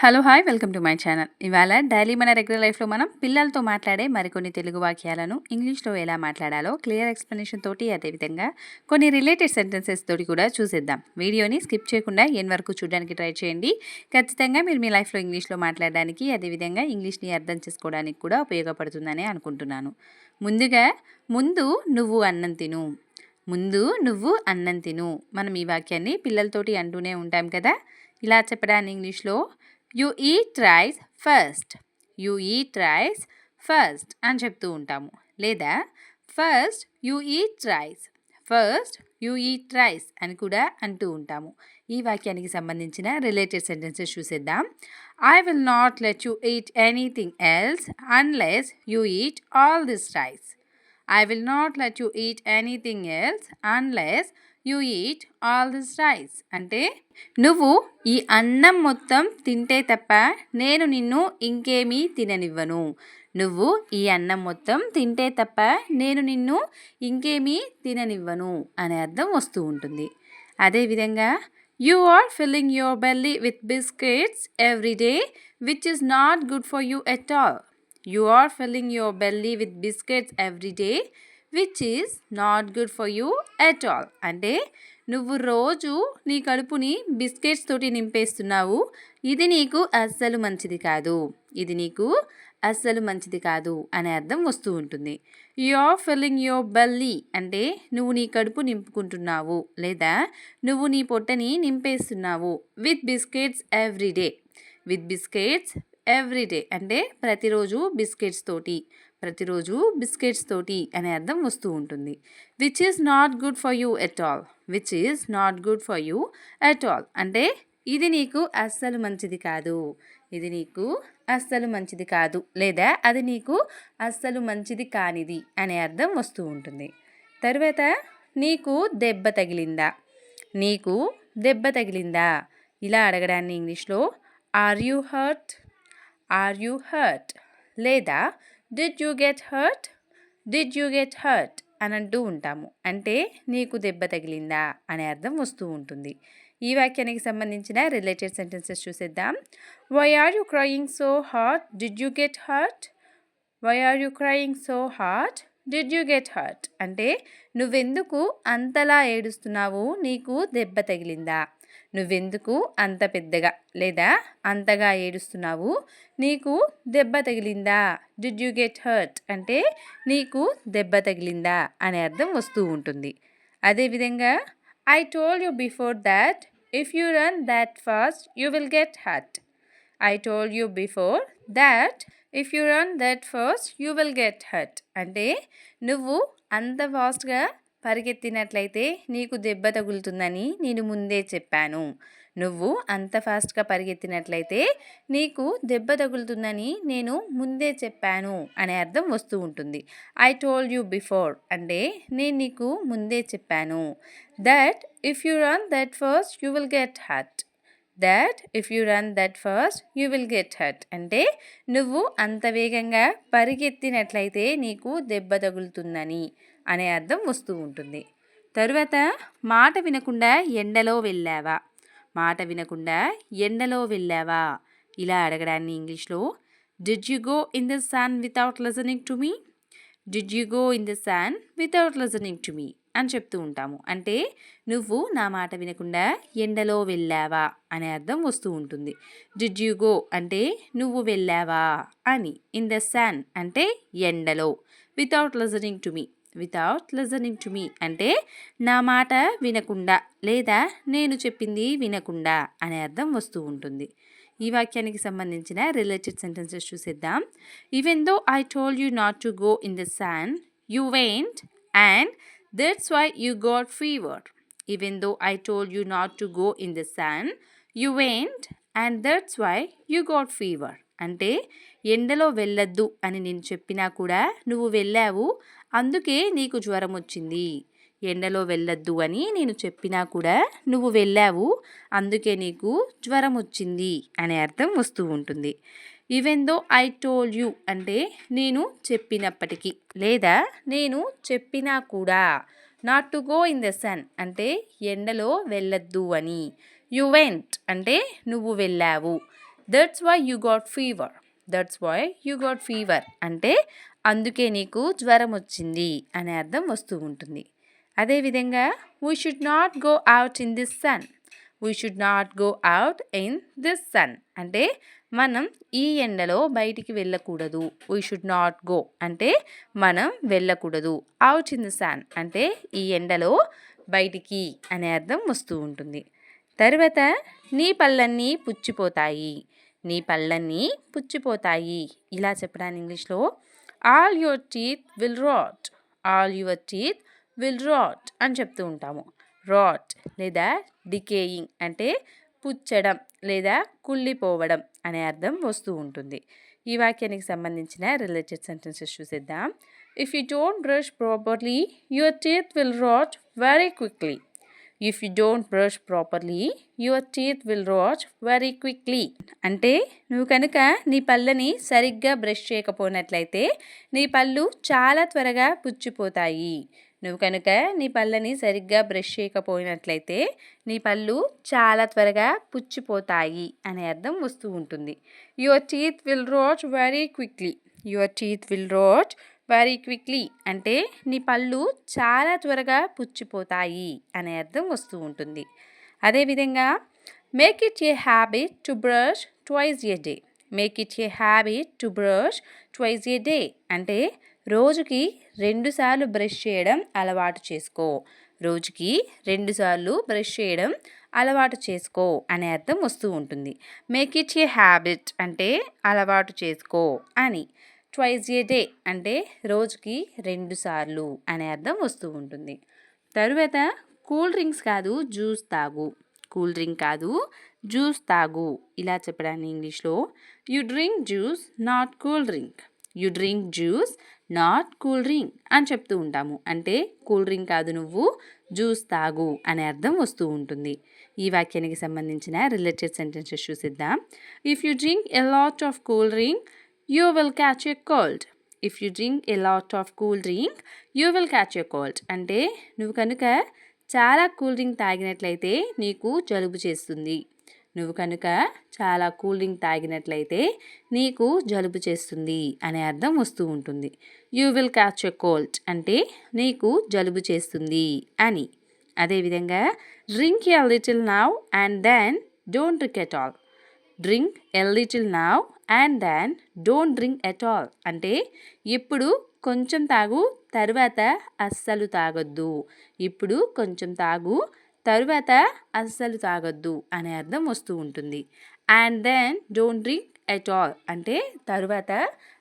Hello hi welcome to my channel ఇవాళ daily మన regular లైఫ్లో మనం పిల్లలతో మాట్లాడే మరికొన్ని తెలుగు వాక్యాలను ఇంగ్లీష్లో ఎలా మాట్లాడాలో క్లియర్ ఎక్స్ప్లెనేషన్ తోటి అదేవిధంగా కొన్ని రిలేటెడ్ సెంటెన్సెస్ తోటి కూడా చూసేద్దాం. వీడియోని స్కిప్ చేయకుండా ఎన్ వరకు చూడడానికి ట్రై చేయండి. ఖచ్చితంగా మీరు మీ లైఫ్లో ఇంగ్లీష్లో మాట్లాడడానికి అదేవిధంగా ఇంగ్లీష్ని అర్థం చేసుకోవడానికి కూడా ఉపయోగపడుతుందని అనుకుంటున్నాను. ముందుగా ముందు నువ్వు అన్నం తిను. ముందు నువ్వు అన్నం తిను. మనం ఈ వాక్యాన్ని పిల్లలతోటి అంటూనే ఉంటాం కదా. ఇలా చెప్పడాన్ని ఇంగ్లీష్లో you eat rice first you eat rice first అని చెప్తూ ఉంటాము. లేదా first you eat rice first you eat rice అని కూడా అంటూ ఉంటాము. ఈ వాక్యానికి సంబంధించిన రిలేటెడ్ సెంటెన్సెస్ చూసేద్దాం. I will not let you eat anything else unless you eat all this rice I will not let you eat anything else unless you eat all this rice. అంటే నువ్వు ఈ అన్నం మొత్తం తింటే తప్ప నేను నిన్ను ఇంకేమీ తిననివ్వను. నువ్వు ఈ అన్నం మొత్తం తింటే తప్ప నేను నిన్ను ఇంకేమీ తిననివ్వను అనే అర్థం వస్తూ ఉంటుంది. అదేవిధంగా you are filling your belly with biscuits every day which is not good for you at all. You are filling your belly with biscuits every day which is not good for you at all అంటే నువ్వు రోజు నీ కడుపుని biscuits తోటి నింపేస్తున్నావు. ఇది నీకు అస్సలు మంచిది కాదు. ఇది నీకు అస్సలు మంచిది కాదు అనే అర్థం వస్తూ ఉంటుంది. యో ఫిల్లింగ్ యువర్ బల్లీ అంటే నువ్వు నీ కడుపు నింపుకుంటున్నావు లేదా నువ్వు నీ పొట్టని నింపేస్తున్నావు with biscuits everyday with biscuits everyday అంటే ప్రతిరోజు బిస్కెట్స్ తోటి. ప్రతిరోజు బిస్కెట్స్ తోటి అనే అర్థం వస్తూ ఉంటుంది. Which is not good for you at all? Which is not good for you at all? అంటే ఇది నీకు అస్సలు మంచిది కాదు. ఇది నీకు అస్సలు మంచిది కాదు. లేదా అది నీకు అస్సలు మంచిది కానిది అనే అర్థం వస్తూ ఉంటుంది. తర్వాత నీకు దెబ్బ తగిలిందా? నీకు దెబ్బ తగిలిందా? ఇలా అడగడాన్ని ఇంగ్లీష్లో are you hurt? Are you hurt? లేదా did you get hurt did you get hurt అని అంటూ ఉంటాము. అంటే నీకు దెబ్బ తగిలిందా అనే అర్థం వస్తూ ఉంటుంది. ఈ వాక్యానికి సంబంధించిన రిలేటెడ్ సెంటెన్సెస్ చూసేద్దాం. Why are you crying so hard did you get hurt why are you crying so hard did you get hurt అంటే నువ్వెందుకు అంతలా ఏడుస్తున్నావు? నీకు దెబ్బ తగిలిందా? నువ్వెందుకు అంత పెద్దగా లేదా అంతగా ఏడుస్తున్నావు? నీకు దెబ్బ తగిలిందా? డిడ్ యూ గెట్ హర్ట్ అంటే నీకు దెబ్బ తగిలిందా? అనే అర్థం వస్తూ ఉంటుంది. అదేవిధంగా I told you before that if you run that fast you will get hurt I told you before that if you run that fast you will get hurt అంటే నువ్వు అంత ఫాస్ట్గా పరిగెత్తినట్లయితే నీకు దెబ్బ తగులుతుందని నేను ముందే చెప్పాను. నువ్వు అంత ఫాస్ట్గా పరిగెత్తినట్లయితే నీకు దెబ్బ తగులుతుందని నేను ముందే చెప్పాను అనే అర్థం వస్తూ ఉంటుంది. ఐ టోల్డ్ యూ బిఫోర్ అంటే నేను నీకు ముందే చెప్పాను. That if you run that fast you will get hurt. That if you run that fast you will get hurt అంటే నువ్వు అంత వేగంగా పరిగెత్తినట్లయితే నీకు దెబ్బ తగులుతుందని అనే అర్థం వస్తూ ఉంటుంది. తరువాత మాట వినకుండా ఎండలో వెళ్ళావా? మాట వినకుండా ఎండలో వెళ్ళావా? ఇలా అడగడాన్ని ఇంగ్లీష్లో did you go in the sun without listening to me did you go in the sun without listening to me అని చెప్తూ ఉంటాము. అంటే నువ్వు నా మాట వినకుండా ఎండలో వెళ్ళావా? అనే అర్థం వస్తూ ఉంటుంది. డిడ్ యు గో అంటే నువ్వు వెళ్ళావా? అని. ఇన్ ద సన్ అంటే ఎండలో. Without listening to me without listening to me అంటే నా మాట వినకుండా లేదా నేను చెప్పింది వినకుండా అనే అర్థం వస్తూ ఉంటుంది. ఈ వాక్యానికి సంబంధించిన రిలేటెడ్ సెంటెన్సెస్ చూసేద్దాం. Even though I told you not to go in the sun you went and that's why you got fever even though I told you not to go in the sun you went and that's why you got fever అంటే ఎండలో వెళ్ళొద్దు అని నేను చెప్పినా కూడా నువ్వు వెళ్ళావు అందుకే నీకు జ్వరం వచ్చింది. ఎండలో వెళ్ళొద్దు అని నేను చెప్పినా కూడా నువ్వు వెళ్ళావు అందుకే నీకు జ్వరం వచ్చింది అనే అర్థం వస్తూ ఉంటుంది. Even though I told you అంటే నేను చెప్పినప్పటికీ లేదా నేను చెప్పినా కూడా not to go in the sun అంటే ఎండలో వెళ్ళొద్దు అని. యు వెంట్ అంటే నువ్వు వెళ్ళావు. That's why you got fever. That's why you got fever అంటే అందుకే నీకు జ్వరం వచ్చింది అనే అర్థం వస్తూ ఉంటుంది. అదేవిధంగా we should not go out in this sun we should not go out in this sun అంటే మనం ఈ ఎండలో బయటికి వెళ్ళకూడదు. వీ షుడ్ నాట్ గో అంటే మనం వెళ్ళకూడదు. అవుట్ ఇన్ ద సన్ అంటే ఈ ఎండలో బయటికి అనే అర్థం వస్తూ ఉంటుంది. తర్వాత నీ పళ్ళన్నీ పుచ్చిపోతాయి. నీ పళ్ళన్నీ పుచ్చిపోతాయి. ఇలా చెప్పడానికి ఇంగ్లీష్లో all your teeth will rot all your teeth will rot అని చెప్తూ ఉంటాము. రాట్ లేదా డికేయింగ్ అంటే పుచ్చడం లేదా కుళ్ళిపోవడం అనే అర్థం వస్తూ ఉంటుంది. ఈ వాక్యానికి సంబంధించిన రిలేటెడ్ సెంటెన్సెస్ చూసేద్దాం. If you don't brush properly your teeth will rot very quickly if you don't brush properly your teeth will rot very quickly అంటే నువ్వు కనుక నీ పళ్ళని సరిగ్గా బ్రష్ చేయకపోయినట్లయితే నీ పళ్ళు చాలా త్వరగా పుచ్చిపోతాయి. నువ్వు కనుక నీ పళ్ళని సరిగ్గా బ్రష్ చేయకపోయినట్లయితే నీ పళ్ళు చాలా త్వరగా పుచ్చిపోతాయి అనే అర్థం వస్తూ ఉంటుంది. Your teeth will rot very quickly your teeth will rot very quickly అంటే నీ పళ్ళు చాలా త్వరగా పుచ్చిపోతాయి అనే అర్థం వస్తూ ఉంటుంది. అదేవిధంగా make it a habit to brush twice a day make it a habit to brush twice a day అంటే రోజుకి రెండుసార్లు బ్రష్ చేయడం అలవాటు చేసుకో. రోజుకి రెండుసార్లు బ్రష్ చేయడం అలవాటు చేసుకో అనే అర్థం వస్తూ ఉంటుంది. మేక్ ఇట్ ఏ హ్యాబిట్ అంటే అలవాటు చేసుకో అని. ట్వైజ్ ఏ డే అంటే రోజుకి రెండుసార్లు అనే అర్థం వస్తూ ఉంటుంది. తరువాత కూల్ డ్రింక్స్ కాదు జ్యూస్ తాగు. కూల్ డ్రింక్ కాదు జ్యూస్ తాగు. ఇలా చెప్పడాన్ని ఇంగ్లీష్లో you drink juice not cool drink you drink juice not cool drink అని చెప్తూ ఉంటాము. అంటే కూల్ డ్రింక్ కాదు నువ్వు జ్యూస్ తాగు అనే అర్థం వస్తూ ఉంటుంది. ఈ వాక్యానికి సంబంధించిన related sentences చూసిద్దాం. If you drink a lot of cool drink you will catch a cold if you drink a lot of cool drink you will catch a cold అంటే నువ్వు కనుక చాలా కూల్ డ్రింక్ తాగినట్లయితే నీకు జలుబు చేస్తుంది. నువ్వు కనుక చాలా కూల్ డ్రింక్ తాగినట్లయితే నీకు జలుబు చేస్తుంది అనే అర్థం వస్తూ ఉంటుంది. You will catch a cold అంటే నీకు జలుబు చేస్తుంది అని. అదేవిధంగా drink a little now and then don't drink at all. Drink a little now and then don't drink at all అంటే ఇప్పుడు కొంచెం తాగు తర్వాత అస్సలు తాగొద్దు. ఇప్పుడు కొంచెం తాగు తరువాత అస్సలు తాగొద్దు అనే అర్థం వస్తూ ఉంటుంది. And then don't drink at all అంటే తరువాత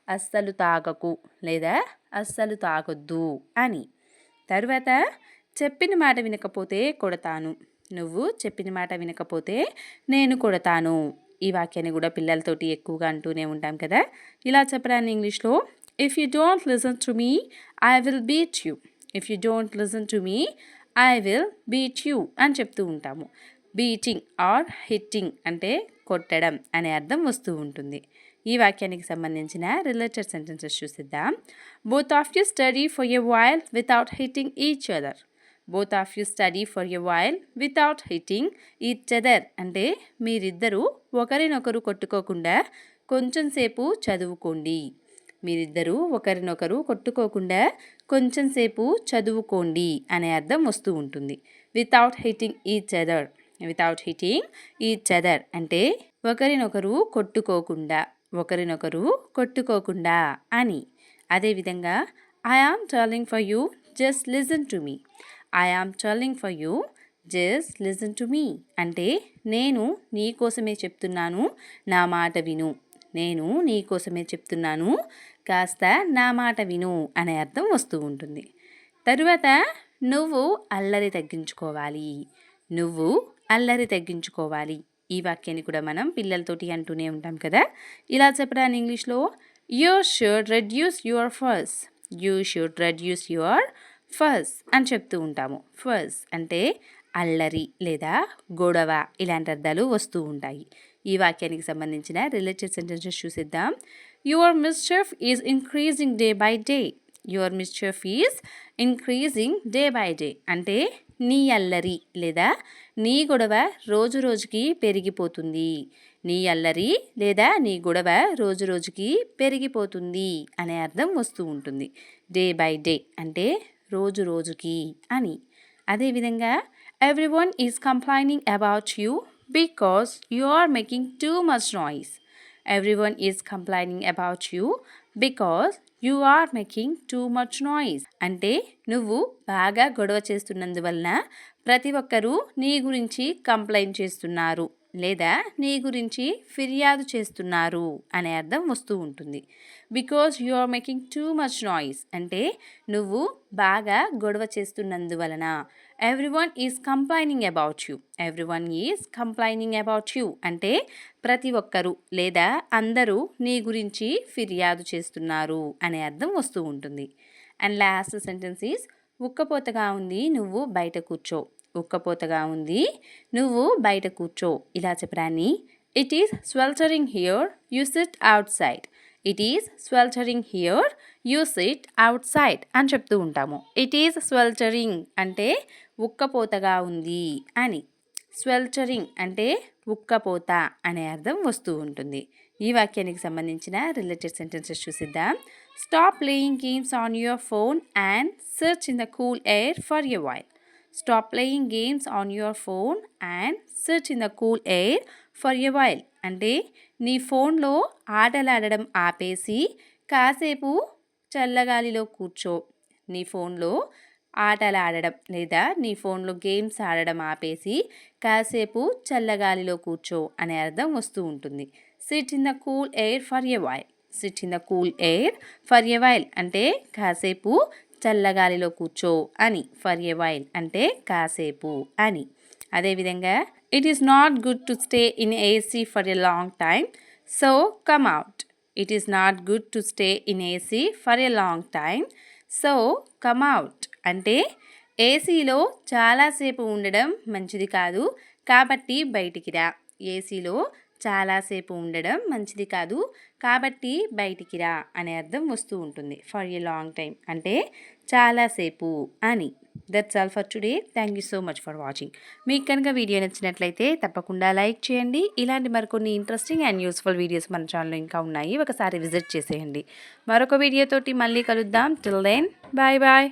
అస్సలు తాగకు లేదా అస్సలు తాగొద్దు అని. తరువాత చెప్పిన మాట వినకపోతే కొడతాను. నువ్వు చెప్పిన మాట వినకపోతే నేను కొడతాను. ఈ వాక్యాన్ని కూడా పిల్లలతోటి ఎక్కువగా అంటూనే ఉంటాం కదా. ఇలా చెప్పడాన్ని ఇంగ్లీష్లో if you don't listen to me I will beat you if you don't listen to me I will beat you అని చెప్తూ ఉంటాము. బీటింగ్ ఆర్ హిట్టింగ్ అంటే కొట్టడం అనే అర్థం వస్తూ ఉంటుంది. ఈ వాక్యానికి సంబంధించిన related sentences చూసిద్దాం. Both of you study for a while without hitting each other both of you study for a while without hitting each other అంటే మీరిద్దరూ ఒకరినొకరు కొట్టుకోకుండా కొంచెం సేపు చదువుకోండి. మీరిద్దరూ ఒకరినొకరు కొట్టుకోకుండా కొంచెం సేపు చదువుకోండి అనే అర్థం వస్తూ ఉంటుంది. Without hitting each other without hitting each other అంటే ఒకరినొకరు కొట్టుకోకుండా ఒకరినొకరు కొట్టుకోకుండా అని. అదేవిధంగా I am telling for you just listen to me I am telling for you just listen to me అంటే నేను నీ కోసమే చెప్తున్నాను నా మాట విను. నేను నీ కోసమే చెప్తున్నాను కాస్త నా మాట విను అనే అర్థం వస్తూ ఉంటుంది. తరువాత నువ్వు అల్లరి తగ్గించుకోవాలి. నువ్వు అల్లరి తగ్గించుకోవాలి. ఈ వాక్యాన్ని కూడా మనం పిల్లలతోటి అంటూనే ఉంటాం కదా? ఇలా చెప్పడాన్ని ఇంగ్లీష్లో you should reduce your fuss you should reduce your fuss అని చెప్తూ ఉంటాము. ఫర్స్ అంటే అల్లరి లేదా గొడవ ఇలాంటి అర్థాలు వస్తూ ఉంటాయి. ఈ వాక్యానికి సంబంధించిన రిలేటెడ్ సెంటెన్సెస్ చూసిద్దాం. Your mischief is increasing day by day your mischief is increasing day by day అంటే నీ అల్లరి లేదా నీ గొడవ రోజు రోజుకి పెరిగిపోతుంది. నీ అల్లరి లేదా నీ గొడవ రోజు రోజుకి పెరిగిపోతుంది అనే అర్థం వస్తూ ఉంటుంది. డే బై డే అంటే రోజు రోజుకి అని. అదేవిధంగా everyone is complaining about you because you are making too much noise Everyone is is about you you because you are making too much noise అంటే నువ్వు బాగా గొడవ చేస్తున్నందువలన ప్రతి ఒక్కరూ నీ గురించి కంప్లైంట్ చేస్తున్నారు లేదా నీ గురించి ఫిర్యాదు చేస్తున్నారు అనే అర్థం వస్తూ ఉంటుంది. Because you are making too much noise అంటే నువ్వు బాగా గొడవ చేస్తున్నందువలన everyone is complaining about you everyone is complaining about you అంటే ప్రతి ఒక్కరు లేదా అందరూ నీ గురించి ఫిర్యాదు చేస్తున్నారు అనే అర్థం వస్తూ ఉంటుంది. అండ్ లాస్ట్ సెంటెన్స్ ఈజ్ ఉక్కపోతగా ఉంది నువ్వు బయట కూర్చో. ఉక్కపోతగా ఉంది నువ్వు బయట కూర్చో. ఇలా చెప్పడాన్ని it is sweltering here you sit outside it is sweltering here you sit outside అని చెప్తూ ఉంటాము. ఇట్ ఈస్ స్వెల్చరింగ్ అంటే ఉక్కపోతగా ఉంది అని. స్వెల్చరింగ్ అంటే ఉక్కపోత అనే అర్థం వస్తూ ఉంటుంది. ఈ వాక్యానికి సంబంధించిన related sentences చూసిద్దాం. Stop playing games on your phone and search in the cool air for a while stop playing games on your phone and search in the cool air for a while అంటే నీ ఫోన్లో ఆటలాడడం ఆపేసి కాసేపు చల్లగాలిలో కూర్చో. నీ ఫోన్లో ఆటలు ఆడడం లేదా నీ ఫోన్లో గేమ్స్ ఆడడం ఆపేసి కాసేపు చల్లగాలిలో కూర్చో అనే అర్థం వస్తూ ఉంటుంది. Sit in the cool air for a while sit in the cool air for a while అంటే కాసేపు చల్లగాలిలో కూర్చో అని. ఫర్ ఎ వైల్ అంటే కాసేపు అని. అదేవిధంగా it is not good to stay in AC for a long time so come out it is not good to stay in AC for a long time so come out అంటే ఏసీలో చాలాసేపు ఉండడం మంచిది కాదు కాబట్టి బయటికి రా. ఏసీలో చాలాసేపు ఉండడం మంచిది కాదు కాబట్టి బయటికి రా అనే అర్థం వస్తూ ఉంటుంది. ఫర్ ఎ లాంగ్ టైం అంటే చాలాసేపు అని. That's all for today thank you so much for watching మీకు కనుక వీడియో నచ్చినట్లయితే తప్పకుండా లైక్ చేయండి. ఇలాంటి మరికొన్ని ఇంట్రెస్టింగ్ అండ్ యూస్ఫుల్ వీడియోస్ మన ఛానల్లో ఇంకా ఉన్నాయి. ఒకసారి విజిట్ చేసేయండి. మరొక వీడియోతోటి మళ్ళీ కలుద్దాం. Till then bye bye